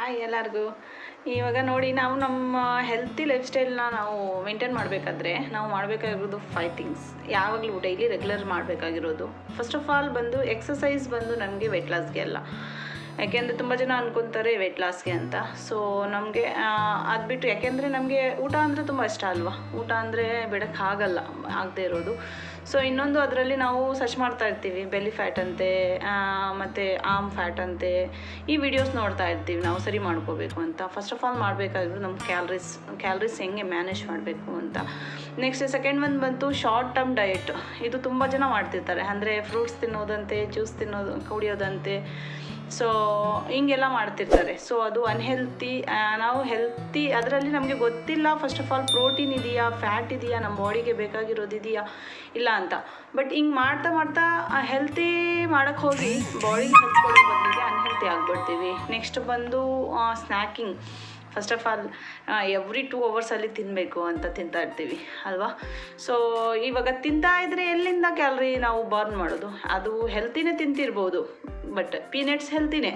Hi ಎಲ್ಲರಿಗೂ. ಇವಾಗ ನೋಡಿ ನಾವು ನಮ್ಮ ಹೆಲ್ತಿ ಲೈಫ್ ಸ್ಟೈಲ್ನ ನಾವು ಮೇಂಟೈನ್ ಮಾಡಬೇಕಾದ್ರೆ ನಾವು ಮಾಡಬೇಕಾಗಿರೋದು ಫೈವ್ ಥಿಂಗ್ಸ್ ಯಾವಾಗಲೂ ಡೈಲಿ ರೆಗ್ಯುಲರ್ ಮಾಡಬೇಕಾಗಿರೋದು. ಫಸ್ಟ್ ಆಫ್ ಆಲ್ ಬಂದು ಎಕ್ಸಸೈಸ್ ಬಂದು ನಮಗೆ ವೆಯ್ಟ್ ಲಾಸ್ಗೆ ಅಲ್ಲ. ಯಾಕೆಂದರೆ ತುಂಬ ಜನ ಅನ್ಕೊತಾರೆ ವೆಯ್ಟ್ ಲಾಸ್ಗೆ ಅಂತ. ಸೊ ನಮಗೆ ಅದು ಬಿಟ್ಟು ಯಾಕೆಂದರೆ ನಮಗೆ ಊಟ ಅಂದರೆ ತುಂಬ ಇಷ್ಟ ಅಲ್ವಾ? ಊಟ ಅಂದರೆ ಬಿಡೋಕ್ಕಾಗಲ್ಲ ಆಗದೆ ಇರೋದು. ಸೊ ಇನ್ನೊಂದು ಅದರಲ್ಲಿ ನಾವು ಸರ್ಚ್ ಮಾಡ್ತಾ ಇರ್ತೀವಿ ಬೆಲಿ ಫ್ಯಾಟ್ ಅಂತೆ ಮತ್ತು ಆಮ್ ಫ್ಯಾಟ್ ಅಂತೆ. ಈ ವಿಡಿಯೋಸ್ ನೋಡ್ತಾ ಇರ್ತೀವಿ, ನಾವು ಸರಿ ಮಾಡ್ಕೋಬೇಕು ಅಂತ. ಫಸ್ಟ್ ಆಫ್ ಆಲ್ ಮಾಡಬೇಕಾದ್ರೂ ನಮ್ಮ ಕ್ಯಾಲ್ರೀಸ್ ಕ್ಯಾಲ್ರೀಸ್ ಹೆಂಗೆ ಮ್ಯಾನೇಜ್ ಮಾಡಬೇಕು ಅಂತ. ನೆಕ್ಸ್ಟ್ ಸೆಕೆಂಡ್ ಒಂದು ಬಂತು ಶಾರ್ಟ್ ಟರ್ಮ್ ಡಯಟ್ ಇದು ತುಂಬ ಜನ ಮಾಡ್ತಿರ್ತಾರೆ. ಅಂದರೆ ಫ್ರೂಟ್ಸ್ ತಿನ್ನೋದಂತೆ ಜ್ಯೂಸ್ ತಿನ್ನೋದು, ಕುಡಿಯೋದಂತೆ. ಸೊ ಹಿಂಗೆಲ್ಲ ಮಾಡ್ತಿರ್ತಾರೆ. ಸೊ ಅದು ಅನ್ಹೆಲ್ತಿ ನಾವು ಹೆಲ್ತಿ ಅದರಲ್ಲಿ ನಮಗೆ ಗೊತ್ತಿಲ್ಲ ಫಸ್ಟ್ ಆಫ್ ಆಲ್ ಪ್ರೋಟೀನ್ ಇದೆಯಾ ಫ್ಯಾಟ್ ಇದೆಯಾ ನಮ್ಮ ಬಾಡಿಗೆ ಬೇಕಾಗಿರೋದು ಇದೆಯಾ, ಇಲ್ಲ ಅಂತ. ಬಟ್ ಹಿಂಗೆ ಮಾಡ್ತಾ ಮಾಡ್ತಾ ಹೆಲ್ತಿ ಮಾಡೋಕ್ಕೆ ಹೋಗಿ ಬಾಡಿಗೆ ಹೆಲ್ತ್ ಬದಲಿಗೆ ಅನ್ಹೆಲ್ತಿ ಆಗಿಬಿಡ್ತೀವಿ. ನೆಕ್ಸ್ಟ್ ಬಂದು snacking first of all every two ಅವರ್ಸಲ್ಲಿ ತಿನ್ನಬೇಕು ಅಂತ ತಿಂತಾ ಇರ್ತೀವಿ, ಅಲ್ವಾ? ಸೊ ಇವಾಗ ತಿಂತಾ ಇದ್ರೆ ಎಲ್ಲಿಂದ ಕ್ಯಾಲ್ರಿ ನಾವು ಬರ್ನ್ ಮಾಡೋದು? ಅದು ಹೆಲ್ತಿನೇ ತಿಂತಿರ್ಬೋದು ಬಟ್ ಪೀನಟ್ಸ್ ಹೆಲ್ತಿನೇ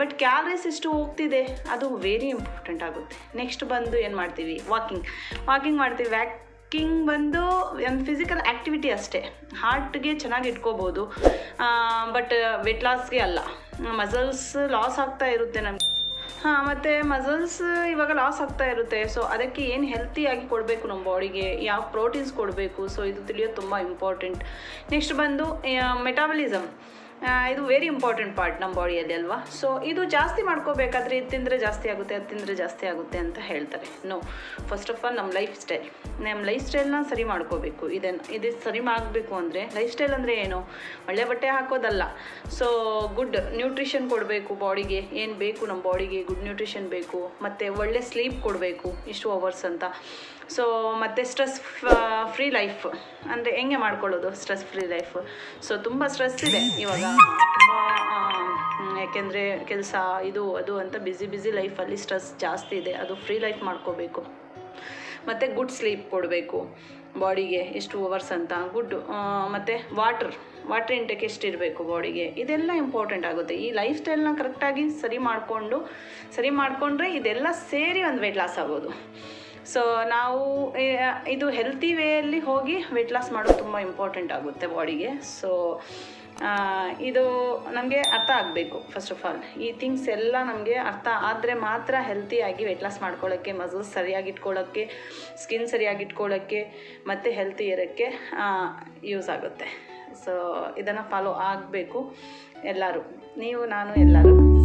ಬಟ್ ಕ್ಯಾಲರೀಸ್ ಎಷ್ಟು ಹೋಗ್ತಿದೆ, ಅದು ವೆರಿ ಇಂಪಾರ್ಟೆಂಟ್ ಆಗುತ್ತೆ. ನೆಕ್ಸ್ಟ್ ಬಂದು ಏನು ಮಾಡ್ತೀವಿ? ವಾಕಿಂಗ್ ವಾಕಿಂಗ್ ಮಾಡ್ತೀವಿ. ವಾಕಿಂಗ್ ಬಂದು, ಒಂದು ಫಿಸಿಕಲ್ ಆ್ಯಕ್ಟಿವಿಟಿ ಅಷ್ಟೇ. ಹಾರ್ಟ್ಗೆ ಚೆನ್ನಾಗಿ ಇಟ್ಕೋಬೋದು. ಬಟ್ ವೆಟ್ ಲಾಸ್ಗೆ ಅಲ್ಲ. ಮಸಲ್ಸ್ ಲಾಸ್ ಆಗ್ತಾ ಇರುತ್ತೆ ನಮಗೆ. ಹಾಂ, ಮತ್ತು ಮಸಲ್ಸ್ ಇವಾಗ ಲಾಸ್ ಆಗ್ತಾ ಇರುತ್ತೆ. ಸೊ ಅದಕ್ಕೆ ಏನು ಹೆಲ್ತಿಯಾಗಿ ಕೊಡಬೇಕು ನಮ್ಮ ಬಾಡಿಗೆ ಯಾವ ಪ್ರೋಟೀನ್ಸ್ ಕೊಡಬೇಕು? ಸೊ ಇದು ತಿಳಿಯೋದು ತುಂಬ ಇಂಪಾರ್ಟೆಂಟ್ ನೆಕ್ಸ್ಟ್ ಬಂದು ಮೆಟಾಬಲಿಸಮ್ ಇದು ವೆರಿ ಇಂಪಾರ್ಟೆಂಟ್ ಪಾರ್ಟ್ ನಮ್ಮ ಬಾಡಿಯಲ್ಲಿ ಅಲ್ವಾ? ಸೊ ಇದು ಜಾಸ್ತಿ ಮಾಡ್ಕೋಬೇಕಾದ್ರೆ ಇದು ತಿಂದರೆ ಜಾಸ್ತಿ ಆಗುತ್ತೆ, ಅದು ತಿಂದರೆ ಜಾಸ್ತಿ ಆಗುತ್ತೆ ಅಂತ ಹೇಳ್ತಾರೆ. ನೋ ಫಸ್ಟ್ ಆಫ್ ಆಲ್ ನಮ್ಮ ಲೈಫ್ ಸ್ಟೈಲ್ ನಮ್ಮ ಲೈಫ್ ಸ್ಟೈಲ್ನ ಸರಿ ಮಾಡ್ಕೋಬೇಕು. ಇದನ್ನು ಇದು ಸರಿ ಮಾಡಬೇಕು ಅಂದರೆ ಲೈಫ್ ಸ್ಟೈಲ್ ಅಂದರೆ ಏನು? ಒಳ್ಳೆ ಬಟ್ಟೆ ಹಾಕೋದಲ್ಲ. ಸೊ ಗುಡ್ ನ್ಯೂಟ್ರಿಷನ್ ಕೊಡಬೇಕು ಬಾಡಿಗೆ ಏನು ಬೇಕು ನಮ್ಮ ಬಾಡಿಗೆ ಗುಡ್ ನ್ಯೂಟ್ರಿಷನ್ ಬೇಕು. ಮತ್ತು ಒಳ್ಳೆ ಸ್ಲೀಪ್ ಕೊಡಬೇಕು, ಇಷ್ಟು ಅವರ್ಸ್ ಅಂತ. ಸೊ ಮತ್ತು ಸ್ಟ್ರೆಸ್ ಫ್ರೀ ಲೈಫ್ ಅಂದರೆ ಹೆಂಗೆ ಮಾಡ್ಕೊಳ್ಳೋದು ಸ್ಟ್ರೆಸ್ ಫ್ರೀ ಲೈಫ್ ಸೊ ತುಂಬ ಸ್ಟ್ರೆಸ್ ಇದೆ ಇವಾಗ. ಯಾಕೆಂದರೆ ಕೆಲಸ, ಇದು, ಅದು ಅಂತ ಬ್ಯುಸಿ ಬ್ಯುಸಿ ಲೈಫಲ್ಲಿ ಸ್ಟ್ರೆಸ್ ಜಾಸ್ತಿ ಇದೆ. ಅದು ಫ್ರೀ ಲೈಫ್ ಮಾಡ್ಕೋಬೇಕು. ಮತ್ತು ಗುಡ್ ಸ್ಲೀಪ್ ಕೊಡಬೇಕು. ಬಾಡಿಗೆ ಎಷ್ಟು ಅವರ್ಸ್ ಅಂತ. ಗುಡ್ ಮತ್ತು ವಾಟರ್ ವಾಟ್ರ್ ಇಂಟೇಕ್ ಎಷ್ಟಿರಬೇಕು ಬಾಡಿಗೆ ಇದೆಲ್ಲ ಇಂಪಾರ್ಟೆಂಟ್ ಆಗುತ್ತೆ. ಈ ಲೈಫ್ ಸ್ಟೈಲ್ನ ಕರೆಕ್ಟಾಗಿ ಸರಿ ಮಾಡಿಕೊಂಡು, ಸರಿ ಮಾಡಿಕೊಂಡ್ರೆ ಇದೆಲ್ಲ ಸೇರಿ ಒಂದು ವೆಯ್ಟ್ ಲಾಸ್ ಆಗೋದು ಸೊ ನಾವು ಇದು ಹೆಲ್ತಿ ವೇಯಲ್ಲಿ ಹೋಗಿ ವೆಯ್ಟ್ ಲಾಸ್ ಮಾಡೋದು ತುಂಬ ಇಂಪಾರ್ಟೆಂಟ್ ಆಗುತ್ತೆ ಬಾಡಿಗೆ ಸೊ ಇದು ನಮಗೆ ಅರ್ಥ ಆಗಬೇಕು ಫಸ್ಟ್ ಆಫ್ ಆಲ್ ಈ ಥಿಂಗ್ಸ್ ಎಲ್ಲ ನಮಗೆ ಅರ್ಥ ಆದರೆ ಮಾತ್ರ ಹೆಲ್ತಿಯಾಗಿ ವೆಯ್ಟ್ ಲಾಸ್ ಮಾಡ್ಕೊಳ್ಳೋಕ್ಕೆ ಮಸಲ್ಸ್ ಸರಿಯಾಗಿ ಇಟ್ಕೊಳ್ಳೋಕ್ಕೆ ಸ್ಕಿನ್ ಸರಿಯಾಗಿ ಇಟ್ಕೊಳ್ಳೋಕ್ಕೆ, ಮತ್ತು ಹೆಲ್ತಿ ಇರೋಕ್ಕೆ ಯೂಸ್ ಆಗುತ್ತೆ. ಸೊ ಇದನ್ನು ಫಾಲೋ ಆಗಬೇಕು ಎಲ್ಲರೂ. ನೀವು, ನಾನು, ಎಲ್ಲರೂ.